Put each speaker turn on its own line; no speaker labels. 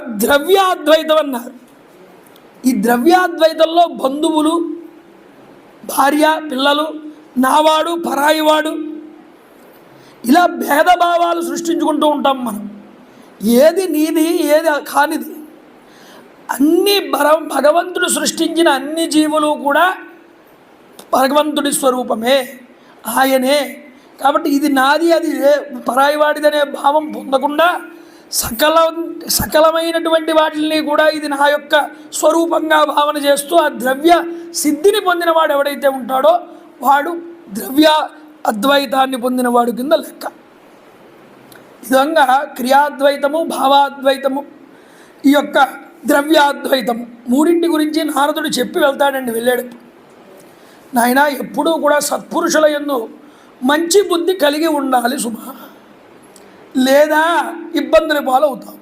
ద్రవ్యాద్వైతం అన్నారు ఈ ద్రవ్యాద్వైతంలో బంధువులు భార్య పిల్లలు నావాడు పరాయివాడు ఇలా భేదభావాలు సృష్టించుకుంటూ ఉంటాం మనం. ఏది నీది ఏది కానిది. అన్ని భర భగవంతుడు సృష్టించిన అన్ని జీవులు కూడా భగవంతుడి స్వరూపమే ఆయనే. కాబట్టి ఇది నాది అది పరాయివాడిదనే భావం పొందకుండా సకల సకలమైనటువంటి వాటిని కూడా ఇది నా యొక్క స్వరూపంగా భావన చేస్తూ ఆ ద్రవ్య సిద్ధిని పొందినవాడు ఎవడైతే ఉంటాడో వాడు ద్రవ్య అద్వైతాన్ని పొందినవాడు కింద లెక్క. విధంగా క్రియాద్వైతము భావాద్వైతము ఈ యొక్క ద్రవ్యాద్వైతము మూడింటి గురించి నారదుడు చెప్పి వెళ్తాడండి వెళ్ళాడు. నాయన ఎప్పుడూ కూడా సత్పురుషుల యందు మంచి బుద్ధి కలిగి ఉండాలి సుమా. లేదా ఇబ్బందుల పాలవుతావు.